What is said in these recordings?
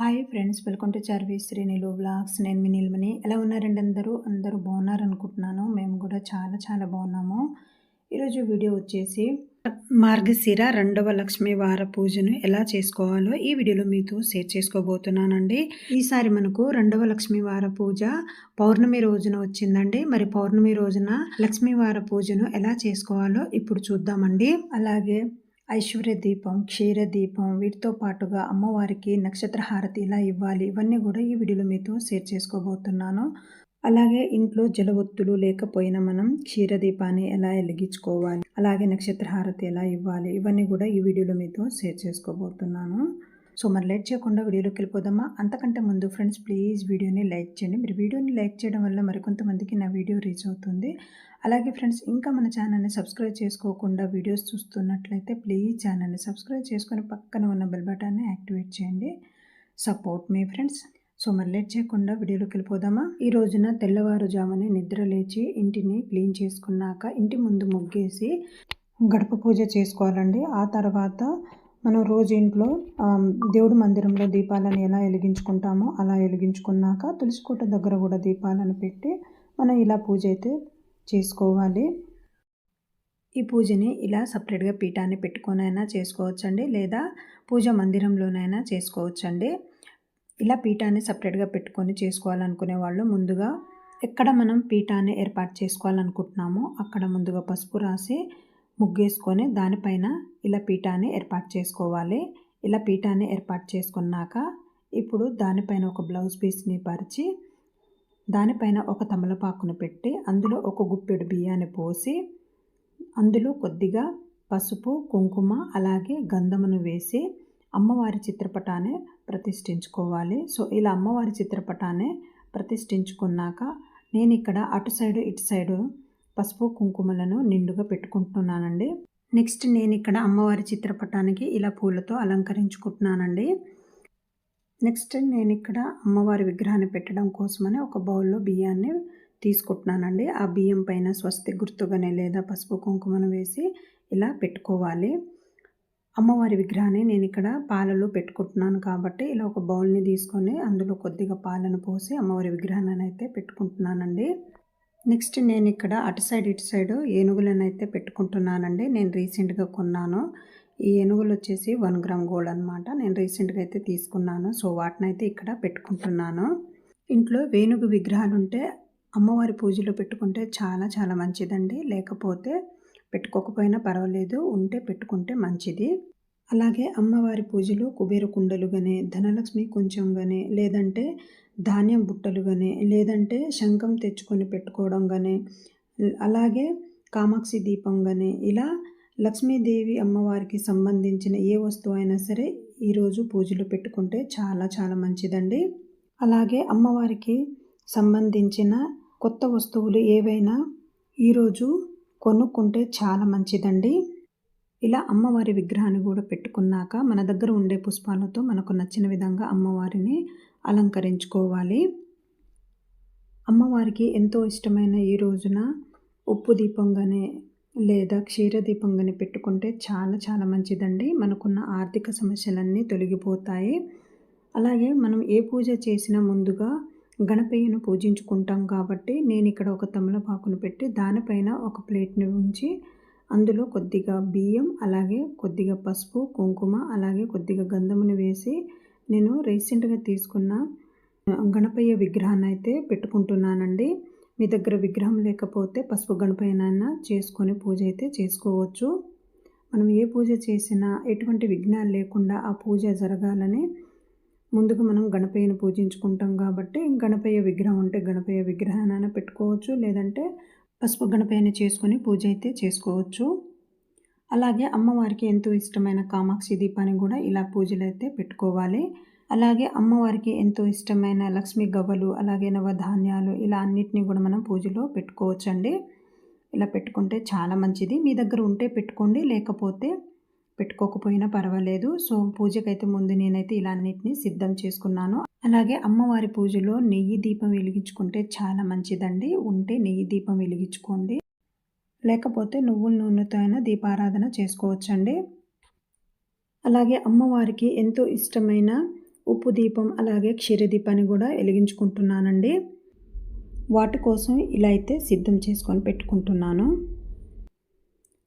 Hi friends welcome to Charvi Srinilu blogs నేను మీ నిల్మని ఎలా ఉన్నారండి అందరూ? అందరూ బాగున్నారు అనుకుంటున్నాను మేము కూడా చాలా చాలా బాగున్నాము. ఈరోజు వీడియో వచ్చేసి మార్గశిర రెండవ లక్ష్మీ వార పూజను ఎలా చేసుకోవాలో ఈ వీడియోలో మీతో షేర్ చేసుకోబోతున్నానండి. ఈసారి మనకు రెండవ లక్ష్మీ వార పూజ పౌర్ణమి రోజున వచ్చిందండి. మరి పౌర్ణమి రోజున లక్ష్మీ వార పూజను ఎలా చేసుకోవాలో ఇప్పుడు చూద్దామండి. అలాగే ఐశ్వర్య దీపం క్షీర దీపం వీటితో పాటుగా అమ్మవారికి నక్షత్ర హారతి ఇలా ఇవ్వాలి? ఇవన్నీ కూడా ఈ వీడియోలో మీతో షేర్ చేసుకోబోతున్నాను. అలాగే ఇంట్లో జలవత్తులు లేకపోయినా మనం క్షీరదీపాన్ని ఎలా వెలిగించుకోవాలి? అలాగే నక్షత్ర హారతి ఎలా ఇవ్వాలి? ఇవన్నీ కూడా ఈ వీడియోలో మీతో షేర్ చేసుకోబోతున్నాను. సో మరి లైక్ చేయకుండా వీడియోలోకి వెళ్ళిపోదామా? అంతకంటే ముందు ఫ్రెండ్స్ ప్లీజ్ వీడియోని లైక్ చేయండి. మీరు వీడియోని లైక్ చేయడం వల్ల మరికొంతమందికి నా వీడియో రీచ్ అవుతుంది. అలాగే ఫ్రెండ్స్ ఇంకా మన ఛానల్ని సబ్స్క్రైబ్ చేసుకోకుండా వీడియోస్ చూస్తున్నట్లయితే ప్లీజ్ ఛానల్ని సబ్స్క్రైబ్ చేసుకొని పక్కన ఉన్న బెల్ బటన్ని యాక్టివేట్ చేయండి. సపోర్ట్ మీ ఫ్రెండ్స్ సో మరి లేట్ చేయకుండా వీడియోలోకి వెళ్ళిపోదామా? ఈ రోజున తెల్లవారుజామునే నిద్ర లేచి ఇంటిని క్లీన్ చేసుకున్నాక ఇంటి ముందు ముగ్గేసి గడప పూజ చేసుకోవాలండి. ఆ తర్వాత మనం రోజు ఇంట్లో దేవుడి మందిరంలో దీపాలను ఎలా వెలిగించుకుంటామో అలా వెలిగించుకున్నాక తులసికోట దగ్గర కూడా దీపాలను పెట్టి మనం ఇలా పూజ అయితే చేసుకోవాలి. ఈ పూజని ఇలా సపరేట్గా పీఠాన్ని పెట్టుకొనైనా చేసుకోవచ్చండి లేదా పూజ మందిరంలోనైనా చేసుకోవచ్చండి. ఇలా పీఠాన్ని సపరేట్గా పెట్టుకొని చేసుకోవాలనుకునే వాళ్ళు ముందుగా ఎక్కడ మనం పీఠాన్ని ఏర్పాటు చేసుకోవాలనుకుంటున్నామో అక్కడ ముందుగా పసుపు రాసి ముగ్గేసుకొని దానిపైన ఇలా పీఠాన్ని ఏర్పాటు చేసుకోవాలి. ఇలా పీఠాన్ని ఏర్పాటు చేసుకున్నాక ఇప్పుడు దానిపైన ఒక బ్లౌజ్ పీస్ని పరిచి దానిపైన ఒక తమలపాకును పెట్టి అందులో ఒక గుప్పెడు బియ్యాన్ని పోసి అందులో కొద్దిగా పసుపు కుంకుమ అలాగే గంధమును వేసి అమ్మవారి చిత్రపటాన్ని ప్రతిష్ఠించుకోవాలి. సో ఇలా అమ్మవారి చిత్రపటాన్ని ప్రతిష్ఠించుకున్నాక నేను ఇక్కడ అటు సైడు ఇటు సైడు పసుపు కుంకుమలను నిండుగా పెట్టుకుంటున్నానండి. నెక్స్ట్ నేను ఇక్కడ అమ్మవారి చిత్రపటానికి ఇలా పూలతో అలంకరించుకుంటున్నానండి. నెక్స్ట్ నేను ఇక్కడ అమ్మవారి విగ్రహాన్ని పెట్టడం కోసమని ఒక బౌల్లో బియ్యాన్ని తీసుకుంటున్నానండి. ఆ బియ్యం పైన స్వస్తి గుర్తుగానే లేదా పసుపు కుంకుమను వేసి ఇలా పెట్టుకోవాలి. అమ్మవారి విగ్రహాన్ని నేను ఇక్కడ పాలలో పెట్టుకుంటున్నాను కాబట్టి ఇలా ఒక బౌల్ని తీసుకొని అందులో కొద్దిగా పాలను పోసి అమ్మవారి విగ్రహాన్ని అయితే పెట్టుకుంటున్నానండి. నెక్స్ట్ నేను ఇక్కడ అటు సైడ్ ఇటు సైడ్ ఏనుగులను అయితే పెట్టుకుంటున్నానండి. నేను రీసెంట్గా కొన్నాను. ఈ ఏనుగులు వచ్చేసి వన్ గ్రామ్ గోల్డ్ అనమాట నేను రీసెంట్గా అయితే తీసుకున్నాను. సో వాటిని అయితే ఇక్కడ పెట్టుకుంటున్నాను. ఇంట్లో వేణుగు విగ్రహాలు ఉంటే అమ్మవారి పూజలో పెట్టుకుంటే చాలా చాలా మంచిదండి. లేకపోతే పెట్టుకోకపోయినా పర్వాలేదు. ఉంటే పెట్టుకుంటే మంచిది. అలాగే అమ్మవారి పూజలు కుబేర కుండలు కానీ ధనలక్ష్మి కొంచెం కానీ లేదంటే ధాన్యం బుట్టలు కానీ లేదంటే శంఖం తెచ్చుకొని పెట్టుకోవడం కానీ అలాగే కామాక్షి దీపం కానీ ఇలా లక్ష్మీదేవి అమ్మవారికి సంబంధించిన ఏ వస్తువు అయినా సరే ఈరోజు పూజలు పెట్టుకుంటే చాలా చాలా మంచిదండి. అలాగే అమ్మవారికి సంబంధించిన కొత్త వస్తువులు ఏవైనా ఈరోజు కొనుక్కుంటే చాలా మంచిదండి. ఇలా అమ్మవారి విగ్రహాన్ని కూడా పెట్టుకున్నాక మన దగ్గర ఉండే పుష్పాలతో మనకు నచ్చిన విధంగా అమ్మవారిని అలంకరించుకోవాలి. అమ్మవారికి ఎంతో ఇష్టమైన ఈ రోజున ఉప్పు దీపంగానే లేదా క్షీర దీపంగానే పెట్టుకుంటే చాలా చాలా మంచిదండి. మనకున్న ఆర్థిక సమస్యలన్నీ తొలగిపోతాయి. అలాగే మనం ఏ పూజ చేసినా ముందుగా గణపయ్యను పూజించుకుంటాం కాబట్టి నేను ఇక్కడ ఒక తమలపాకును పెట్టి దానిపైన ఒక ప్లేట్ని ఉంచి అందులో కొద్దిగా బియ్యం అలాగే కొద్దిగా పసుపు కుంకుమ అలాగే కొద్దిగా గంధముని వేసి నేను రీసెంట్గా తీసుకున్న గణపయ్య విగ్రహాన్ని అయితే పెట్టుకుంటున్నానండి. మీ దగ్గర విగ్రహం లేకపోతే పసుపు గణపయ్యనైనా చేసుకొని పూజ అయితే చేసుకోవచ్చు. మనం ఏ పూజ చేసినా ఎటువంటి విఘ్నాలు లేకుండా ఆ పూజ జరగాలని ముందుగా మనం గణపయ్యను పూజించుకుంటాం కాబట్టి గణపయ్య విగ్రహం ఉంటే గణపయ్య విగ్రహాన్ని పెట్టుకోవచ్చు. లేదంటే పసుపు గణపయ్యని చేసుకొని పూజ అయితే చేసుకోవచ్చు. అలాగే అమ్మవారికి ఎంతో ఇష్టమైన కామాక్షి దీపాన్ని కూడా ఇలా పూజలు అయితే పెట్టుకోవాలి. అలాగే అమ్మవారికి ఎంతో ఇష్టమైన లక్ష్మీ గవ్వలు అలాగే నవధాన్యాలు ఇలా అన్నిటినీ కూడా మనం పూజలో పెట్టుకోవచ్చండి. ఇలా పెట్టుకుంటే చాలా మంచిది. మీ దగ్గర ఉంటే పెట్టుకోండి లేకపోతే పెట్టుకోకపోయినా పర్వాలేదు. సో పూజకైతే ముందు నేనైతే ఇలా అన్నిటిని సిద్ధం చేసుకున్నాను. అలాగే అమ్మవారి పూజలో నెయ్యి దీపం వెలిగించుకుంటే చాలా మంచిదండి. ఉంటే నెయ్యి దీపం వెలిగించుకోండి. లేకపోతే నువ్వుల నూనెతో అయినా దీపారాధన చేసుకోవచ్చండి. అలాగే అమ్మవారికి ఎంతో ఇష్టమైన ఉప్పు దీపం అలాగే క్షీరదీపాన్ని కూడా వెలిగించుకుంటున్నానండి. వాటి కోసం ఇలా అయితే సిద్ధం చేసుకొని పెట్టుకుంటున్నాను.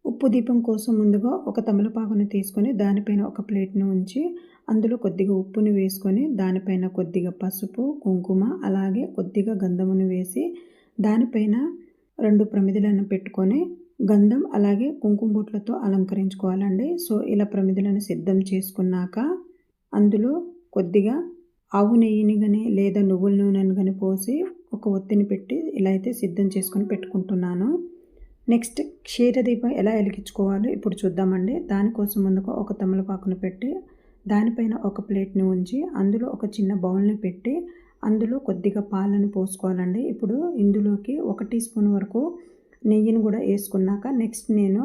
ఉప్పు దీపం కోసం ముందుగా ఒక తమలపాకును తీసుకొని దానిపైన ఒక ప్లేట్ను ఉంచి అందులో కొద్దిగా ఉప్పుని వేసుకొని దానిపైన కొద్దిగా పసుపు కుంకుమ అలాగే కొద్దిగా గంధమును వేసి దానిపైన రెండు ప్రమిదలను పెట్టుకొని గంధం అలాగే కుంకుమ బొట్లతో అలంకరించుకోవాలండి. సో ఇలా ప్రమిదలను సిద్ధం చేసుకున్నాక అందులో కొద్దిగా ఆవు నెయ్యిని కానీ లేదా నువ్వుల నూనెను కానీ పోసి ఒక ఒత్తిని పెట్టి ఇలా అయితే సిద్ధం చేసుకొని పెట్టుకుంటున్నాను. నెక్స్ట్ క్షీరదీపం ఎలా వెలిగించుకోవాలో ఇప్పుడు చూద్దామండి. దానికోసం ముందుగా ఒక తమలపాకును పెట్టి దానిపైన ఒక ప్లేట్ని ఉంచి అందులో ఒక చిన్న బౌల్ని పెట్టి అందులో కొద్దిగా పాలను పోసుకోవాలండి. ఇప్పుడు ఇందులోకి ఒక టీ స్పూన్ వరకు నెయ్యిని కూడా వేసుకున్నాక నెక్స్ట్ నేను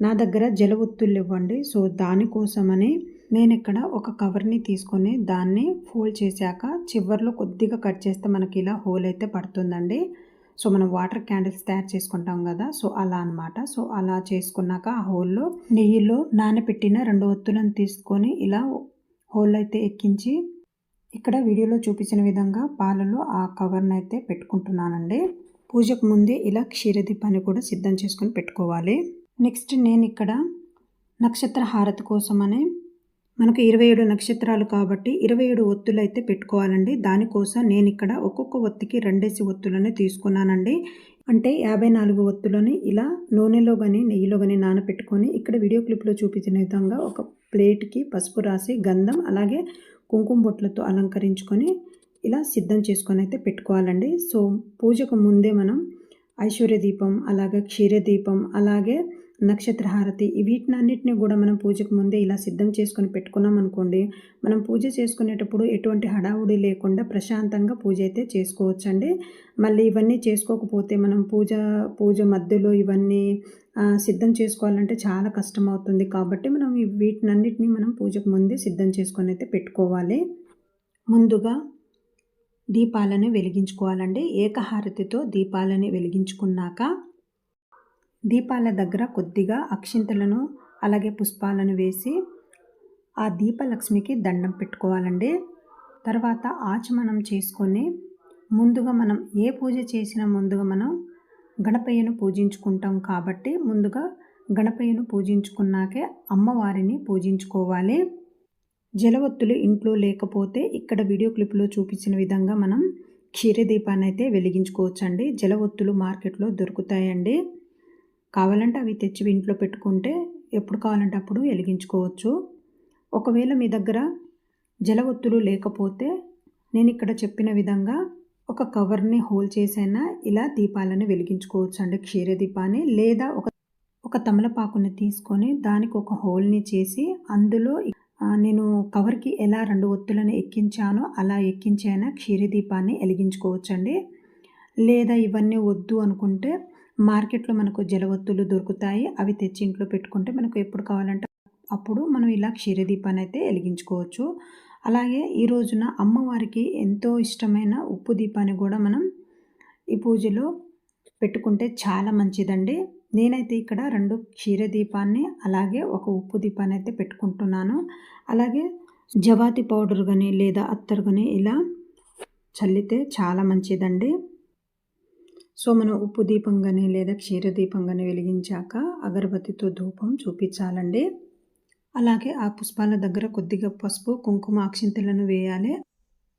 నా దగ్గర జల ఒత్తులు ఇవ్వండి. సో దానికోసమని నేను ఇక్కడ ఒక కవర్ని తీసుకొని దాన్ని ఫోల్డ్ చేశాక చివర్లో కొద్దిగా కట్ చేస్తే మనకి ఇలా హోల్ అయితే పడుతుందండి. సో మనం వాటర్ క్యాండిల్స్ తయారు చేసుకుంటాం కదా సో అలా అనమాట సో అలా చేసుకున్నాక ఆ హోల్లో నెయ్యిలో నానబెట్టిన రెండు ఒత్తులను తీసుకొని ఇలా హోల్ అయితే ఎక్కించి ఇక్కడ వీడియోలో చూపించిన విధంగా పాలలో ఆ కవర్ని అయితే పెట్టుకుంటున్నానండి. పూజకు ముందే ఇలా క్షీరదీపాన్ని కూడా సిద్ధం చేసుకొని పెట్టుకోవాలి. నెక్స్ట్ నేను ఇక్కడ నక్షత్ర హారతి కోసమని మనకు ఇరవై ఏడు నక్షత్రాలు కాబట్టి ఇరవై ఏడు ఒత్తులు అయితే పెట్టుకోవాలండి. దానికోసం నేను ఇక్కడ ఒక్కొక్క ఒత్తికి రెండేసి ఒత్తులని తీసుకున్నానండి. అంటే యాభై నాలుగు ఒత్తులని ఇలా నూనెలో కానీ నెయ్యిలో కానీ నానపెట్టుకొని ఇక్కడ వీడియో క్లిప్లో చూపించిన విధంగా ఒక ప్లేట్కి పసుపు రాసి గంధం అలాగే కుంకుమ బొట్లతో అలంకరించుకొని ఇలా సిద్ధం చేసుకొని అయితే పెట్టుకోవాలండి. సో పూజకు ముందే మనం ఐశ్వర్య దీపం అలాగే క్షీర దీపం అలాగే నక్షత్ర హారతి వీటినన్నిటిని కూడా మనం పూజకు ముందే ఇలా సిద్ధం చేసుకొని పెట్టుకున్నాం అనుకోండి మనం పూజ చేసుకునేటప్పుడు ఎటువంటి హడావుడి లేకుండా ప్రశాంతంగా పూజ అయితే చేసుకోవచ్చండి. మళ్ళీ ఇవన్నీ చేసుకోకపోతే మనం పూజ పూజ మధ్యలో ఇవన్నీ సిద్ధం చేసుకోవాలంటే చాలా కష్టం అవుతుంది కాబట్టి మనం వీటినన్నిటిని మనం పూజకు ముందే సిద్ధం చేసుకొని అయితే పెట్టుకోవాలి. ముందుగా దీపాలను వెలిగించుకోవాలండి. ఏకహారతితో దీపాలని వెలిగించుకున్నాక దీపాల దగ్గర కొద్దిగా అక్షింతలను అలాగే పుష్పాలను వేసి ఆ దీపలక్ష్మికి దండం పెట్టుకోవాలండి. తర్వాత ఆచమనం చేసుకొని ముందుగా మనం ఏ పూజ చేసినా ముందుగా మనం గణపయ్యను పూజించుకుంటాం కాబట్టి ముందుగా గణపయ్యను పూజించుకున్నాకే అమ్మవారిని పూజించుకోవాలి. జలవత్తులు ఇంట్లో లేకపోతే ఇక్కడ వీడియో క్లిప్లో చూపించిన విధంగా మనం క్షీరదీపాన్ని అయితే వెలిగించుకోవచ్చండి. జలవత్తులు మార్కెట్లో దొరుకుతాయండి. కావాలంటే అవి తెచ్చి ఇంట్లో పెట్టుకుంటే ఎప్పుడు కావాలంటే అప్పుడు వెలిగించుకోవచ్చు. ఒకవేళ మీ దగ్గర జల ఒత్తులు లేకపోతే నేను ఇక్కడ చెప్పిన విధంగా ఒక కవర్ని హోల్ చేసైనా ఇలా దీపాలను వెలిగించుకోవచ్చు అండి క్షీర దీపాన్ని లేదా ఒక ఒక తమలపాకుని తీసుకొని దానికి ఒక హోల్ని చేసి అందులో నేను కవర్కి ఎలా రెండు ఒత్తులను ఎక్కించానో అలా ఎక్కించైనా క్షీర దీపాన్ని వెలిగించుకోవచ్చండి. లేదా ఇవన్నీ వద్దు అనుకుంటే మార్కెట్లో మనకు జలవత్తులు దొరుకుతాయి. అవి తెచ్చి ఇంట్లో పెట్టుకుంటే మనకు ఎప్పుడు కావాలంటే అప్పుడు మనం ఇలా క్షీరదీపాన్ని అయితే వెలిగించుకోవచ్చు. అలాగే ఈ రోజున అమ్మవారికి ఎంతో ఇష్టమైన ఉప్పు దీపాన్ని కూడా మనం ఈ పూజలో పెట్టుకుంటే చాలా మంచిదండి. నేనైతే ఇక్కడ రెండు క్షీర దీపాన్ని అలాగే ఒక ఉప్పు దీపాన్ని అయితే పెట్టుకుంటున్నాను. అలాగే జవాతి పౌడర్ కానీ లేదా అత్తరు కానీ ఇలా చల్లితే చాలా మంచిదండి. సో మనం ఉప్పు దీపం కానీ లేదా క్షీర కానీ వెలిగించాక అగరబత్తితో ధూపం చూపించాలండి. అలాగే ఆ పుష్పాల దగ్గర కొద్దిగా పసుపు కుంకుమ అక్షింతలను వేయాలి.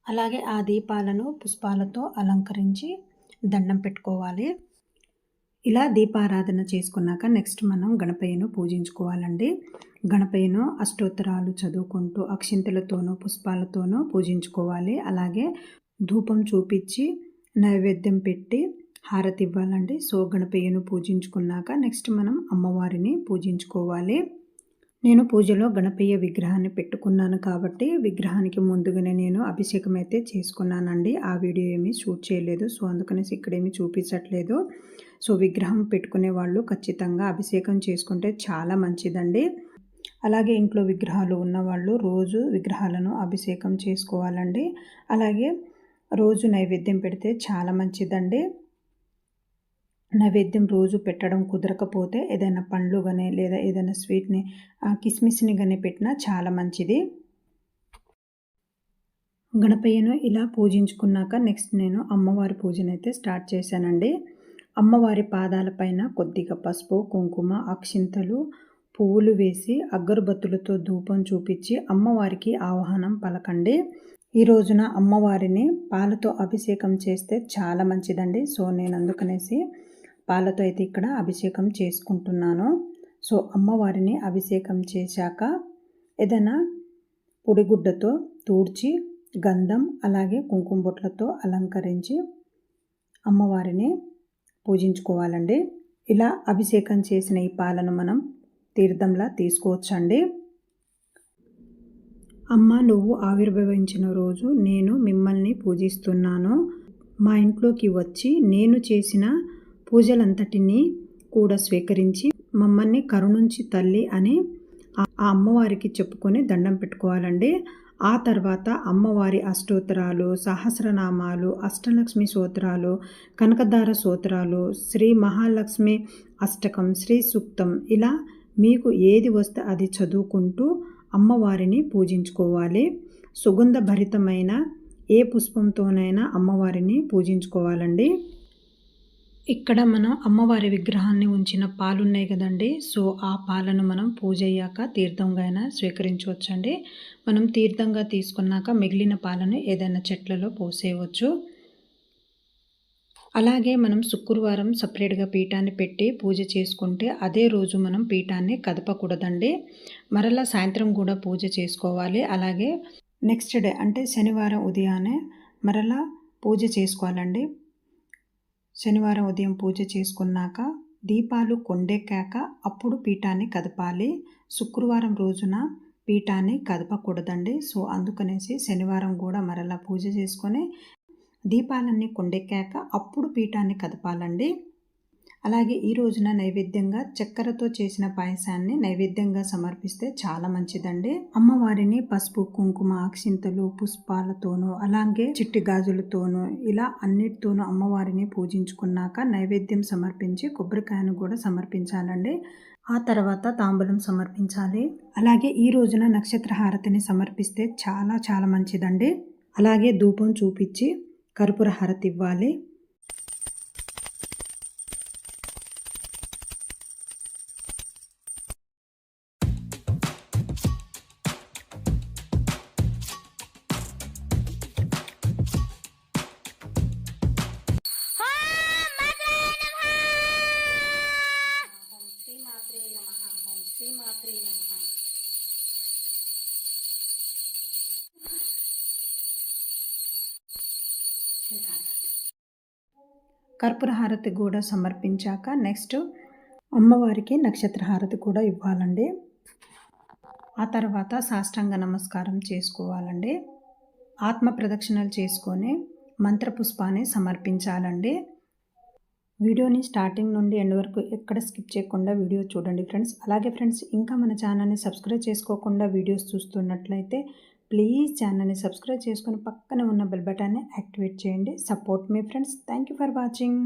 అలాగే ఆ దీపాలను పుష్పాలతో అలంకరించి దండం పెట్టుకోవాలి. ఇలా దీపారాధన చేసుకున్నాక నెక్స్ట్ మనం గణపయ్యను పూజించుకోవాలండి. గణపయ్యను అష్టోత్తరాలు చదువుకుంటూ అక్షింతలతోనూ పుష్పాలతోనూ పూజించుకోవాలి. అలాగే ధూపం చూపించి నైవేద్యం పెట్టి హారతి ఇవ్వాలండి సో గణపయ్యను పూజించుకున్నాక నెక్స్ట్ మనం అమ్మవారిని పూజించుకోవాలి. నేను పూజలో గణపయ్య విగ్రహాన్ని పెట్టుకున్నాను కాబట్టి విగ్రహానికి ముందుగానే నేను అభిషేకం అయితే చేసుకున్నానండి. ఆ వీడియో ఏమీ షూట్ చేయలేదు. సో అందుకనేసి ఇక్కడేమీ చూపించట్లేదు. సో విగ్రహం పెట్టుకునే వాళ్ళు ఖచ్చితంగా అభిషేకం చేసుకుంటే చాలా మంచిదండి. అలాగే ఇంట్లో విగ్రహాలు ఉన్నవాళ్ళు రోజు విగ్రహాలను అభిషేకం చేసుకోవాలండి. అలాగే రోజు నైవేద్యం పెడితే చాలా మంచిదండి. నైవేద్యం రోజు పెట్టడం కుదరకపోతే ఏదైనా పండ్లు కానీ లేదా ఏదైనా స్వీట్ని కిస్మిస్ని కానీ పెట్టినా చాలా మంచిది. గణపయ్యను ఇలా పూజించుకున్నాక నెక్స్ట్ నేను అమ్మవారి పూజనైతే స్టార్ట్ చేశానండి. అమ్మవారి పాదాలపైన కొద్దిగా పసుపు కుంకుమ అక్షింతలు పువ్వులు వేసి అగరుబత్తులతో ధూపం చూపించి అమ్మవారికి ఆహ్వానం పలకండి. ఈ రోజున అమ్మవారిని పాలతో అభిషేకం చేస్తే చాలా మంచిదండి. సో నేను అందుకనేసి పాలతో అయితే ఇక్కడ అభిషేకం చేసుకుంటున్నాను. సో అమ్మవారిని అభిషేకం చేశాక ఏదైనా పొడిగుడ్డతో తూడ్చి గంధం అలాగే కుంకుమ బొట్లతో అలంకరించి అమ్మవారిని పూజించుకోవాలండి. ఇలా అభిషేకం చేసిన ఈ పాలను మనం తీర్థంలా తీసుకోవచ్చండి. అమ్మ నువ్వు ఆవిర్భవించిన రోజు నేను మిమ్మల్ని పూజిస్తున్నాను. మా ఇంట్లోకి వచ్చి నేను చేసిన పూజలంతటినీ కూడా స్వీకరించి మమ్మల్ని కరుణుంచి తల్లి అని ఆ అమ్మవారికి చెప్పుకొని దండం పెట్టుకోవాలండి. ఆ తర్వాత అమ్మవారి అష్టోత్తరాలు సహస్రనామాలు అష్టలక్ష్మి సూత్రాలు కనకదార సూత్రాలు శ్రీ మహాలక్ష్మి అష్టకం శ్రీ సూక్తం ఇలా మీకు ఏది వస్తే అది చదువుకుంటూ అమ్మవారిని పూజించుకోవాలి. సుగంధ భరితమైన ఏ పుష్పంతోనైనా అమ్మవారిని పూజించుకోవాలండి. ఇక్కడ మనం అమ్మవారి విగ్రహాన్ని ఉంచిన పాలు ఉన్నాయి కదండి. సో ఆ పాలను మనం పూజ అయ్యాక తీర్థంగా అయినా స్వీకరించవచ్చండి. మనం తీర్థంగా తీసుకున్నాక మిగిలిన పాలను ఏదైనా చెట్లలో పోసేయవచ్చు. అలాగే మనం శుక్రవారం సపరేట్గా పీఠాన్ని పెట్టి పూజ చేసుకుంటే అదే రోజు మనం పీఠాన్ని కదపకూడదండి. మరలా సాయంత్రం కూడా పూజ చేసుకోవాలి. అలాగే నెక్స్ట్ డే అంటే శనివారం ఉదయాన్నే మరలా పూజ చేసుకోవాలండి. శనివారం ఉదయం పూజ చేసుకున్నాక దీపాలు కొండెక్కాక అప్పుడు పీఠాన్ని కదపాలి. శుక్రవారం రోజున పీఠాన్ని కదపకూడదండి. సో అందుకనేసి శనివారం కూడా మరలా పూజ చేసుకొని దీపాలన్నీ కొండెక్కాక అప్పుడు పీఠాన్ని కదపాలండి. అలాగే ఈ రోజున నైవేద్యంగా చక్కెరతో చేసిన పాయసాన్ని నైవేద్యంగా సమర్పిస్తే చాలా మంచిదండి. అమ్మవారిని పసుపు కుంకుమ అక్షింతలు పుష్పాలతోనూ అలాగే చిట్టి గాజులతోనూ ఇలా అన్నిటితోనూ అమ్మవారిని పూజించుకున్నాక నైవేద్యం సమర్పించి కొబ్బరికాయను కూడా సమర్పించాలండి. ఆ తర్వాత తాంబూలం సమర్పించాలి. అలాగే ఈ రోజున నక్షత్ర హారతిని సమర్పిస్తే చాలా చాలా మంచిదండి. అలాగే ధూపం చూపించి కర్పూర హారతి ఇవ్వాలి. కర్పూర హారతి కూడా సమర్పించాక నెక్స్ట్ అమ్మవారికి నక్షత్ర హారతి కూడా ఇవ్వాలండి. ఆ తర్వాత సాష్టాంగ నమస్కారం చేసుకోవాలండి. ఆత్మ ప్రదక్షిణలు చేసుకొని మంత్రపుష్పాన్ని సమర్పించాలండి. వీడియోని స్టార్టింగ్ నుండి ఎండ్ వరకు ఎక్కడ స్కిప్ చేయకుండా వీడియో చూడండి ఫ్రెండ్స్. అలాగే ఫ్రెండ్స్ ఇంకా మన ఛానల్ని సబ్స్క్రైబ్ చేసుకోకుండా వీడియోస్ చూస్తున్నట్లయితే ప్లీజ్ ఛానల్ని సబ్స్క్రైబ్ చేసుకుని పక్కన ఉన్న బెల్ బటాన్ని యాక్టివేట్ చేయండి. Support me friends. Thank you for watching.